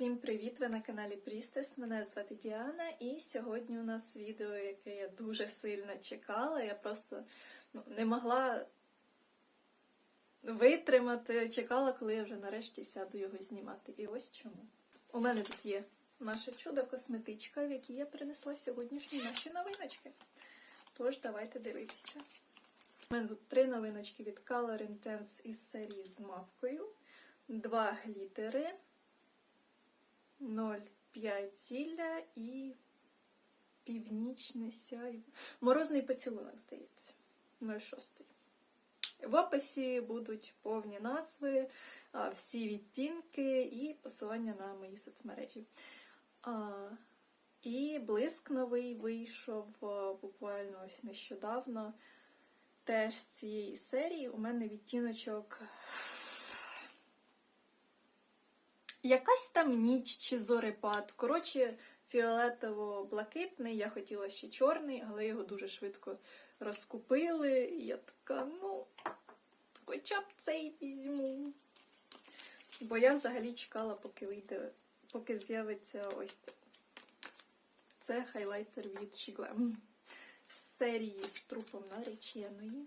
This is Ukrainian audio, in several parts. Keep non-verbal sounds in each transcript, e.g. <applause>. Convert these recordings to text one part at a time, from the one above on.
Всім привіт! Ви на каналі Прістес. Мене звати Діана, і сьогодні у нас відео, яке я дуже сильно чекала. Я просто ну, не могла витримати. Чекала, коли я вже нарешті сяду його знімати. І ось чому. У мене тут є наше чудо косметичка, в якій я принесла сьогоднішні наші новиночки. Тож, давайте дивитися. У мене тут три новиночки від Color Intense із серії з мавкою, два глітери. 0,5 зілля і північне сяйво. Морозний поцілунок, здається. 0,6. В описі будуть повні назви, всі відтінки і посилання на мої соцмережі. І блиск новий вийшов буквально ось нещодавно. Теж з цієї серії у мене відтіночок Якась там ніч чи зорепад. Коротше, фіолетово-блакитний, я хотіла ще чорний, але його дуже швидко розкупили. І я така, ну, хоча б цей візьму. Бо я взагалі чекала, поки вийде, поки з'явиться ось це. Це хайлайтер від Shiglam. З серії з трупом нареченої.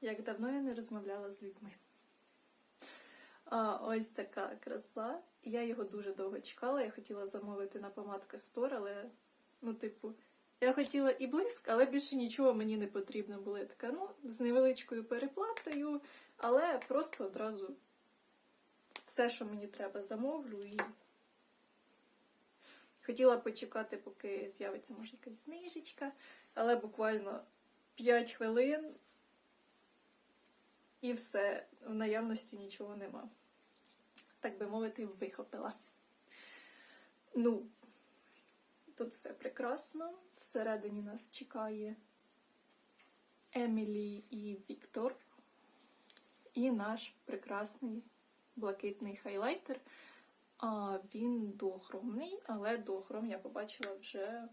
Як давно я не розмовляла з людьми. А, ось така краса. Я його дуже довго чекала. Я хотіла замовити на помадка Store, але, ну, типу, я хотіла і блиск, але більше нічого мені не потрібно було. Я така, ну, з невеличкою переплатою, але просто одразу все, що мені треба, замовлю і. Хотіла почекати, поки з'явиться, може, якась знижечка, але буквально 5 хвилин і все, в наявності нічого нема. Так би мовити, вихопила. Ну, тут все прекрасно. Всередині нас чекає Емілі і Віктор. І наш прекрасний блакитний хайлайтер. А він дохромний, але дохром я побачила вже,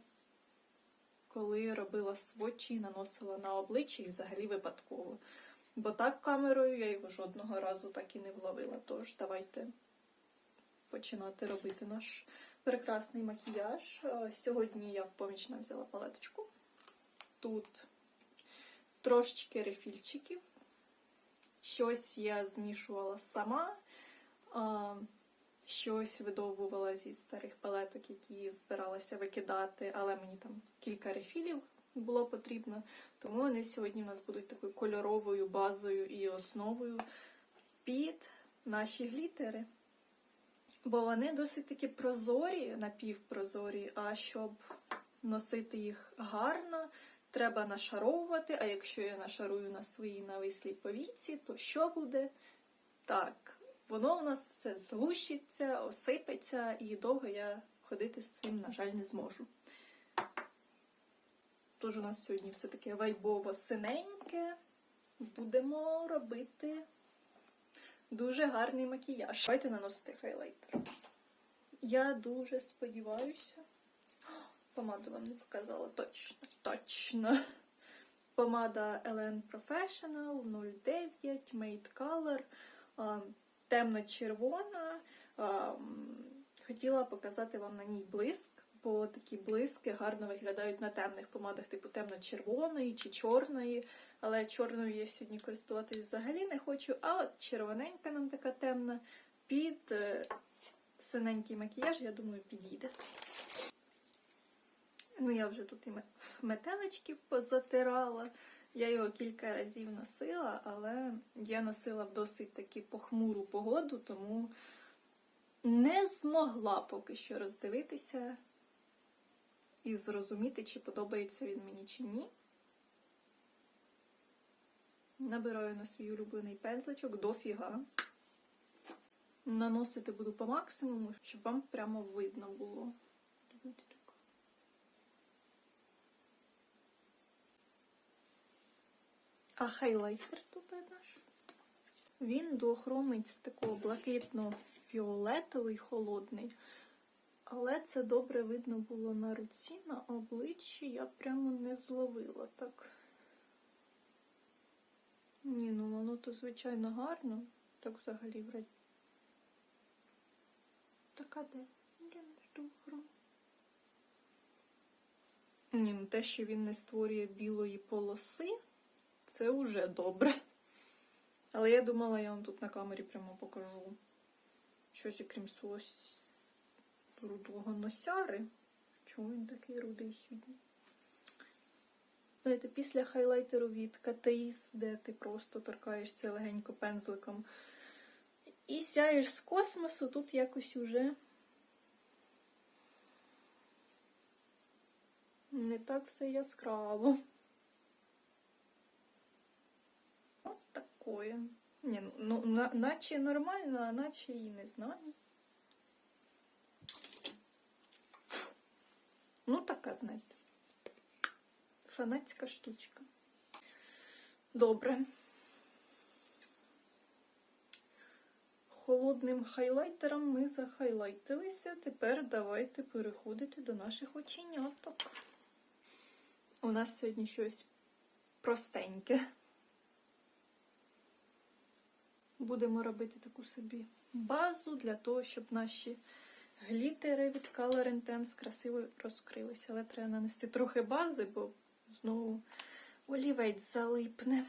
коли робила сводчі і наносила на обличчя і взагалі випадково. Бо так камерою я його жодного разу так і не вловила. Тож давайте починати робити наш прекрасний макіяж. Е, Сьогодні я в поміч взяла палеточку. Тут трошечки рефільчиків. Щось я змішувала сама, щось видовбувала зі старих палеток, які збиралася викидати, але мені там кілька рефілів було потрібно. Тому вони сьогодні у нас будуть такою кольоровою базою і основою під наші глітери. Бо вони досить таки прозорі, напівпрозорі, а щоб носити їх гарно, треба нашаровувати. А якщо я нашарую на своїй навислій повіці, то що буде? Так, воно у нас все злущиться, осипеться, і довго я ходити з цим, на жаль, не зможу. Тож у нас сьогодні все таке вайбово синеньке. Будемо робити дуже гарний макіяж. Давайте наносити хайлайтер. Я дуже сподіваюся. <gasps> Помаду вам не показала точно, точно. Помада Ellen Professional 09 Made Color. Темно-червона. Хотіла показати вам на ній блиск бо такі блиски гарно виглядають на темних помадах, типу темно-червоної чи чорної. Але чорною я сьогодні користуватись взагалі не хочу. А от червоненька нам така темна під е, синенький макіяж, я думаю, підійде. Ну, я вже тут і метеличків позатирала. Я його кілька разів носила, але я носила в досить таки похмуру погоду, тому не змогла поки що роздивитися і зрозуміти, чи подобається він мені чи ні. Набираю на свій улюблений пензличок дофіга. Наносити буду по максимуму, щоб вам прямо видно було. А хайлайтер тут наш. Він доохромить з такого блакитно-фіолетовий холодний. Але це добре видно було на руці, на обличчі я прямо не зловила так. Ні, ну воно то, звичайно, гарно. Так взагалі вроді. Така де духром. Ні, ну те, що він не створює білої полоси, це вже добре. Але я думала, я вам тут на камері прямо покажу щось, окрім свого с- рудого носяри. Чому він такий рудий сьогодні? Знаєте, після хайлайтеру від Catrice, де ти просто торкаєшся легенько пензликом і сяєш з космосу, тут якось уже не так все яскраво. От такое. Ні, ну, ну на, наче нормально, а наче і не знаю. Ну, така, знаєте. Фанатська штучка. Добре. Холодним хайлайтером ми захайлайтилися. Тепер давайте переходити до наших оченяток. У нас сьогодні щось простеньке. Будемо робити таку собі базу для того, щоб наші глітери від Color Intense красиво розкрилися. Але треба нанести трохи бази, бо знову олівець залипне.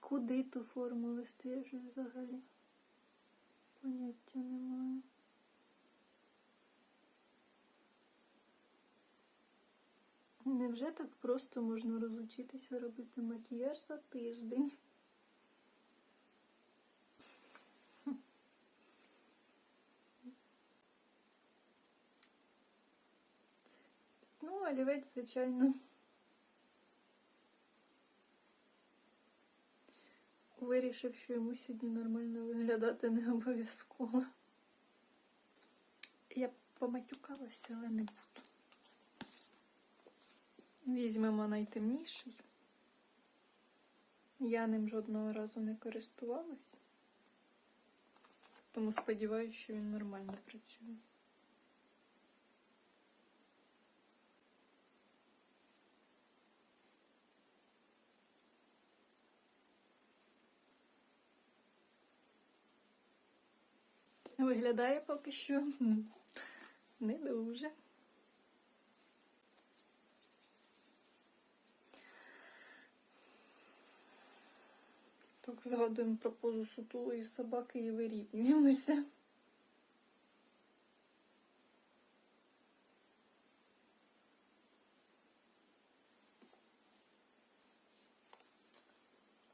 Куди ту форму вести, я вже взагалі поняття не маю. Невже так просто можна розучитися робити макіяж за тиждень? Олівець, звичайно. Вирішив, що йому сьогодні нормально виглядати не обов'язково. Я поматюкалася, але не буду. Візьмемо найтемніший. Я ним жодного разу не користувалась. Тому сподіваюся, що він нормально працює. Виглядає поки що не дуже. Так, згадуємо про позу сутулої собаки і вирівнюємося.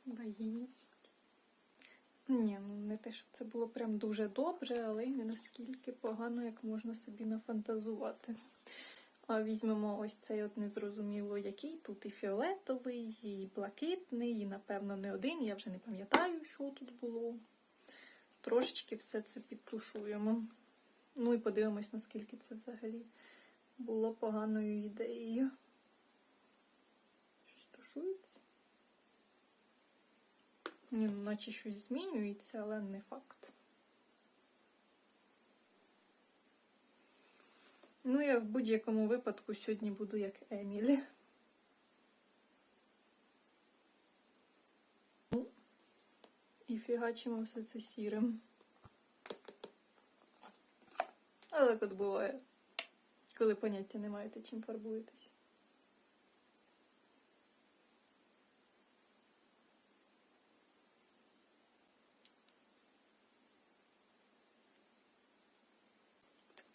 Богиня. Ні, ну не те, щоб це було прям дуже добре, але й не наскільки погано, як можна собі нафантазувати. А візьмемо ось цей от незрозуміло який. Тут і фіолетовий, і блакитний, і, напевно, не один. Я вже не пам'ятаю, що тут було. Трошечки все це підтушуємо. Ну і подивимось, наскільки це взагалі було поганою ідеєю. Щось тушується. Наче щось змінюється, але не факт. Ну, я в будь-якому випадку сьогодні буду як Емілі. Ну, і фігачимо все це сірим. А так от буває, коли поняття не маєте, чим фарбуєтесь.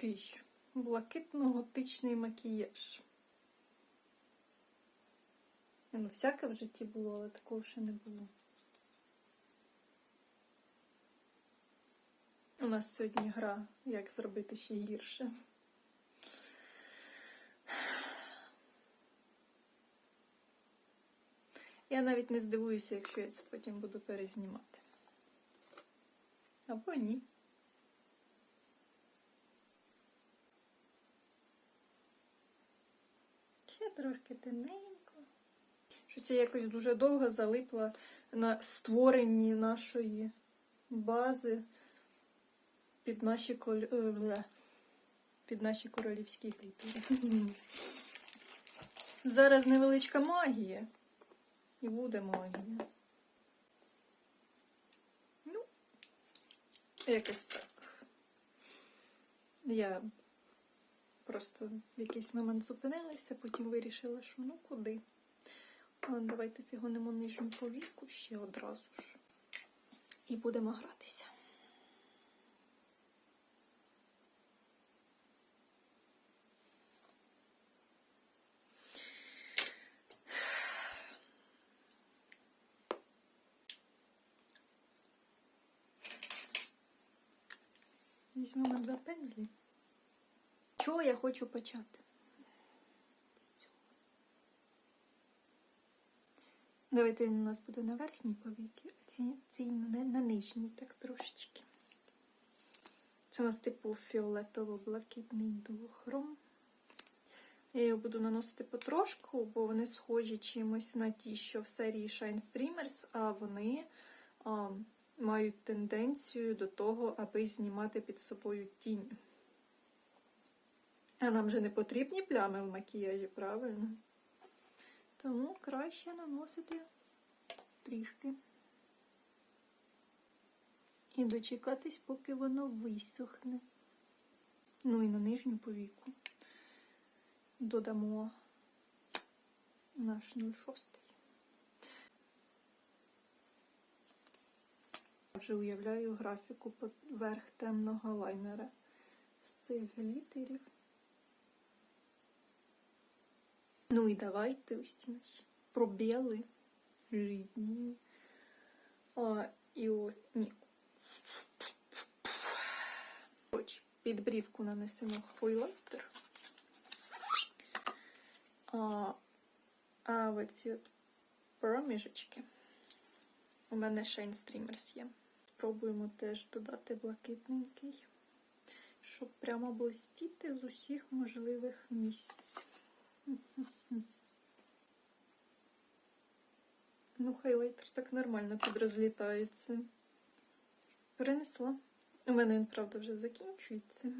Такий блакитно-готичний макіяж. Ні, Ну, всяке в житті було, але такого ще не було. У нас сьогодні гра, як зробити ще гірше. Я навіть не здивуюся, якщо я це потім буду перезнімати. Або ні. трошки темненько. Щось я якось дуже довго залипла на створенні нашої бази під наші коль... Е, під наші королівські літери. Зараз невеличка магія. І буде магія. Ну, якось так. Я просто в якийсь момент зупинилася, потім вирішила, що ну куди. Але давайте фігонимо нижню повіку ще одразу ж. І будемо гратися. Візьмемо два пензлі. Чого я хочу почати? Давайте він у нас буде на верхній повіки, а ці, ці на, на нижній, так трошечки. Це у нас типу фіолетово-блакитний дуохром. Я його буду наносити потрошку, бо вони схожі чимось на ті, що в серії Shine Streamers, а вони а, мають тенденцію до того, аби знімати під собою тінь. А нам же не потрібні плями в макіяжі, правильно? Тому краще наносити трішки. І дочекатись, поки воно висохне. Ну і на нижню повіку додамо наш 06. Я вже уявляю графіку поверх темного лайнера з цих глітерів. Ну і давайте ось ці пробіли жизненні. А, і о, ні. Коротше, під брівку нанесемо хайлайтер. А, а оці от проміжечки. У мене Shine Streamers є. Спробуємо теж додати блакитненький, щоб прямо блистіти з усіх можливих місць. Ну, хайлайтер так нормально підрозлітається. Перенесла. У мене він, правда, вже закінчується.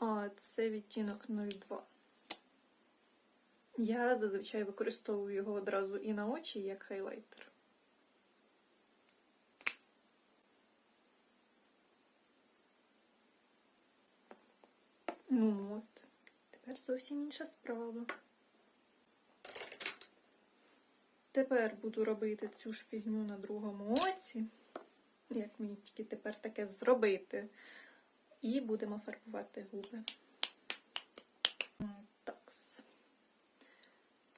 А це відтінок 02. Я зазвичай використовую його одразу і на очі, як хайлайтер. Ну тепер зовсім інша справа. Тепер буду робити цю ж фігню на другому оці. Як мені тільки тепер таке зробити. І будемо фарбувати губи. Такс.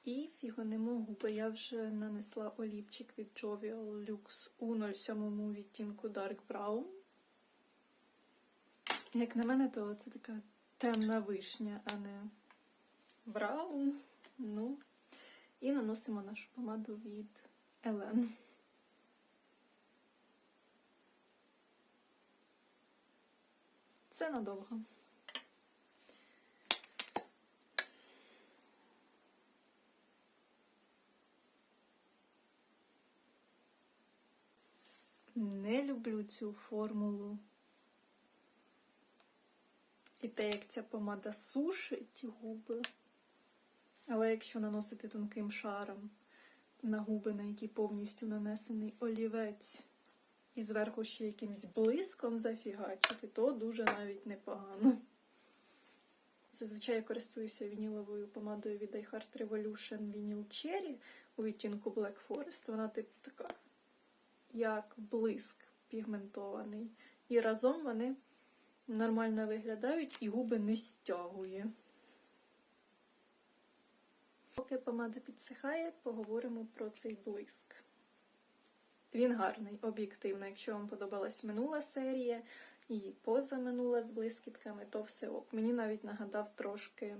І фігонимо губи. Я вже нанесла олівчик від Jovial Lux у 07 відтінку Dark Brown. Як на мене, то це така темна вишня, а не браун. Ну, і наносимо нашу помаду від Елен. Це надовго. Не люблю цю формулу. І те, як ця помада сушить губи. Але якщо наносити тонким шаром на губи, на які повністю нанесений олівець, і зверху ще якимсь блиском зафігачити, то дуже навіть непогано. Зазвичай я користуюся вініловою помадою від I Heart Revolution Vinyl Cherry у відтінку Black Forest. Вона типу така, як блиск пігментований. І разом вони нормально виглядають і губи не стягує. Поки помада підсихає, поговоримо про цей блиск. Він гарний, об'єктивно. Якщо вам подобалась минула серія і позаминула з блискітками, то все ок. Мені навіть нагадав трошки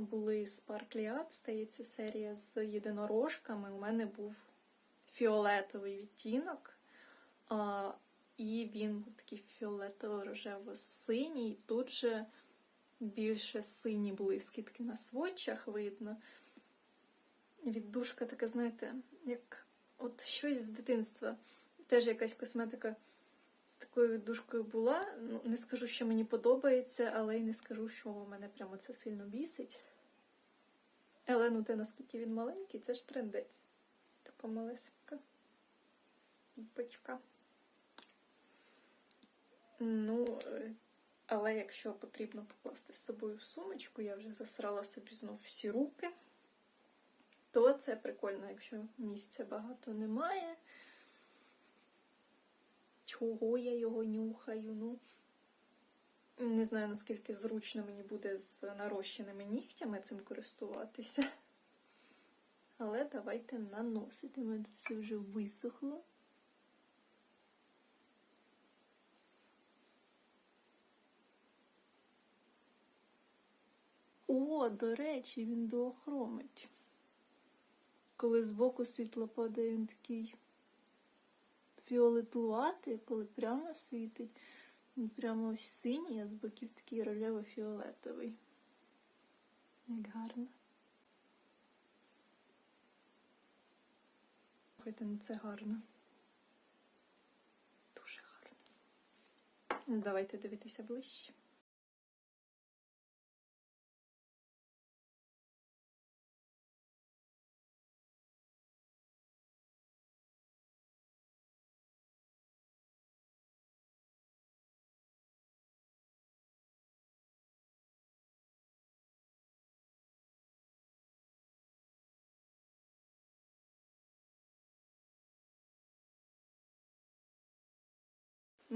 були Sparkly Up, стається серія з єдинорожками. У мене був фіолетовий відтінок. І він був такий фіолетово-рожево-синій. Тут же більше сині блискітки на сводчах видно. Віддушка така, знаєте, як от щось з дитинства. Теж якась косметика з такою віддушкою була. Ну, не скажу, що мені подобається, але й не скажу, що мене прямо це сильно бісить. Але ну те, наскільки він маленький, це ж трендець. Така малесенька бочка. Ну, е, але якщо потрібно покласти з собою в сумочку, я вже засрала собі знов всі руки, то це прикольно, якщо місця багато немає. Чого я його нюхаю? Ну, не знаю, наскільки зручно мені буде з нарощеними нігтями цим користуватися. Але давайте наносити. У мене це вже висохло. О, до речі, він доохромить. Коли збоку світло падає, він такий фіолетуватий, коли прямо світить, він прямо ось синій, а з боків такий рожево-фіолетовий. Як гарно. Слухайте, ну це гарно. Дуже гарно. Ну, Давайте дивитися ближче.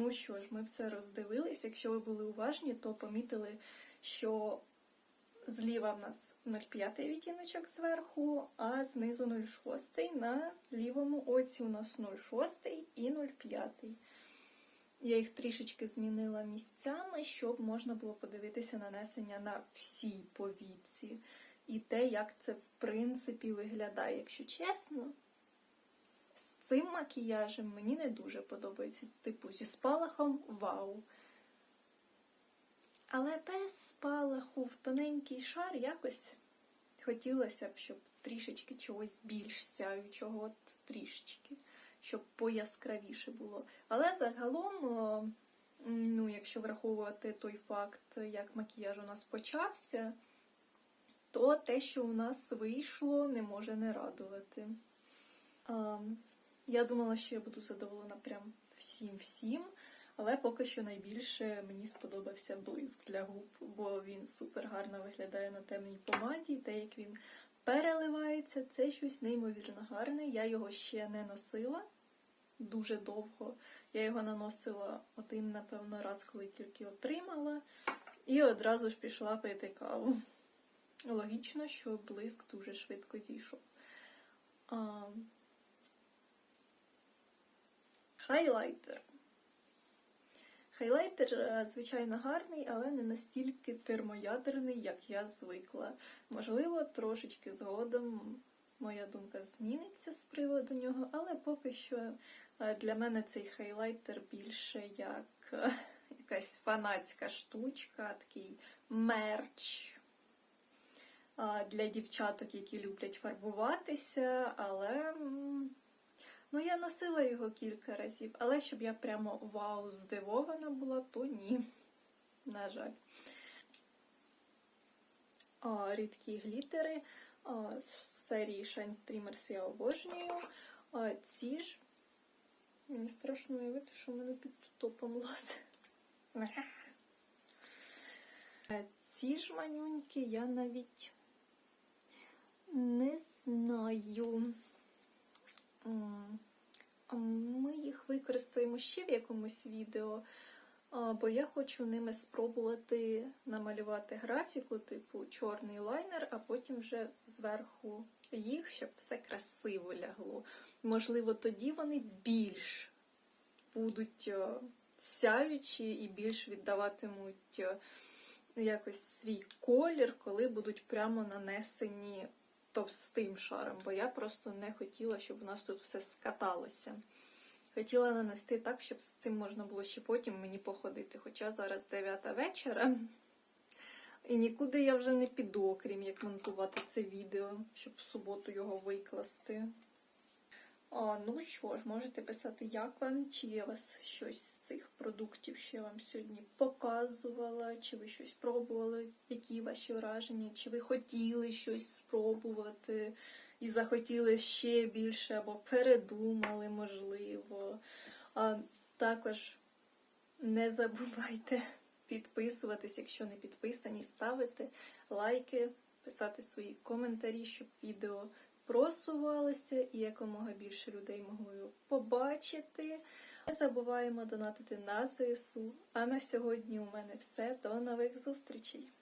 Ну що ж, ми все роздивились. Якщо ви були уважні, то помітили, що зліва в нас 0,5 відтіночок зверху, а знизу 0,6. На лівому оці у нас 0,6 і 0,5. Я їх трішечки змінила місцями, щоб можна було подивитися нанесення на всій повіці. І те, як це в принципі виглядає, якщо чесно. Цим макіяжем мені не дуже подобається. Типу, зі спалахом вау. Але без спалаху в тоненький шар якось хотілося б, щоб трішечки чогось більш сяючого, от трішечки, щоб пояскравіше було. Але загалом, ну, якщо враховувати той факт, як макіяж у нас почався, то те, що у нас вийшло, не може не радувати. Я думала, що я буду задоволена прям всім-всім, але поки що найбільше мені сподобався блиск для губ, бо він супер гарно виглядає на темній помаді. Те, як він переливається, це щось неймовірно гарне. Я його ще не носила дуже довго. Я його наносила один, напевно, раз, коли тільки отримала, і одразу ж пішла пити каву. Логічно, що блиск дуже швидко зійшов. Хайлайтер. Хайлайтер, е, звичайно, гарний, але не настільки термоядерний, як я звикла. Можливо, трошечки згодом моя думка зміниться з приводу нього, але поки що е, для мене цей хайлайтер більше як е, якась фанатська штучка, такий мерч для дівчаток, які люблять фарбуватися, але. Ну, я носила його кілька разів, але щоб я прямо вау здивована була, то ні. На жаль. А, рідкі глітери з серії Shine Streamers я обожнюю. А, ці ж. Мені страшно уявити, що в мене під топом лазе. Ці ж манюньки я навіть не знаю. Ми їх використаємо ще в якомусь відео, бо я хочу ними спробувати намалювати графіку, типу чорний лайнер, а потім вже зверху їх, щоб все красиво лягло. Можливо, тоді вони більш будуть е, сяючі і більш віддаватимуть е, якось свій колір, коли будуть прямо нанесені товстим шаром, бо я просто не хотіла, щоб у нас тут все скаталося. Хотіла нанести так, щоб з цим можна було ще потім мені походити. Хоча зараз 9 вечора, і нікуди я вже не піду, окрім як монтувати це відео, щоб в суботу його викласти. А, ну що ж, можете писати, як вам, чи є у вас щось з цих продуктів, що я вам сьогодні показувала, чи ви щось пробували, які ваші враження, чи ви хотіли щось спробувати і захотіли ще більше, або передумали, можливо. А також Не забувайте <laughs> підписуватись, якщо не підписані, ставити лайки, писати свої коментарі, щоб відео просувалося і якомога більше людей могло побачити. Не забуваємо донатити на ЗСУ. А на сьогодні у мене все. До нових зустрічей!